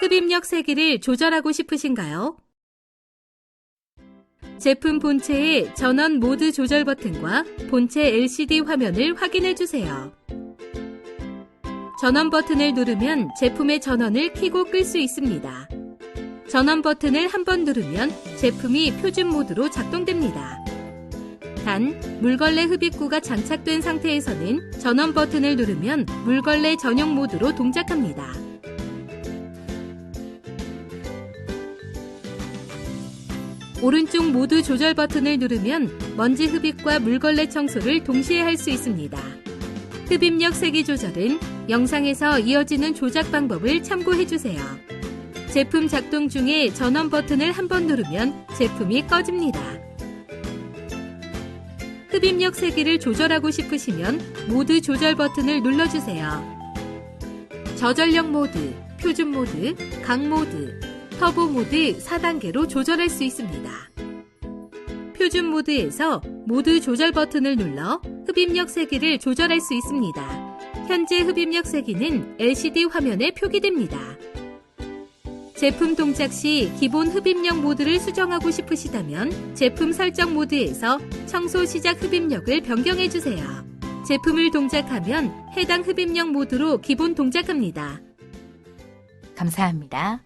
흡입력 세기를 조절하고 싶으신가요? 제품 본체의 전원 모드 조절 버튼과 본체 LCD 화면을 확인해 주세요. 전원 버튼을 누르면 제품의 전원을 켜고 끌 수 있습니다. 전원 버튼을 한 번 누르면 제품이 표준 모드로 작동됩니다. 단, 물걸레 흡입구가 장착된 상태에서는 전원 버튼을 누르면 물걸레 전용 모드로 동작합니다. 오른쪽 모드 조절 버튼을 누르면 먼지 흡입과 물걸레 청소를 동시에 할 수 있습니다. 흡입력 세기 조절은 영상에서 이어지는 조작 방법을 참고해 주세요. 제품 작동 중에 전원 버튼을 한 번 누르면 제품이 꺼집니다. 흡입력 세기를 조절하고 싶으시면 모드 조절 버튼을 눌러주세요. 저전력 모드, 표준 모드, 강 모드, 터보 모드 4단계로 조절할 수 있습니다. 표준 모드에서 모드 조절 버튼을 눌러 흡입력 세기를 조절할 수 있습니다. 현재 흡입력 세기는 LCD 화면에 표기됩니다. 제품 동작 시 기본 흡입력 모드를 수정하고 싶으시다면 제품 설정 모드에서 청소 시작 흡입력을 변경해 주세요. 제품을 동작하면 해당 흡입력 모드로 기본 동작합니다. 감사합니다.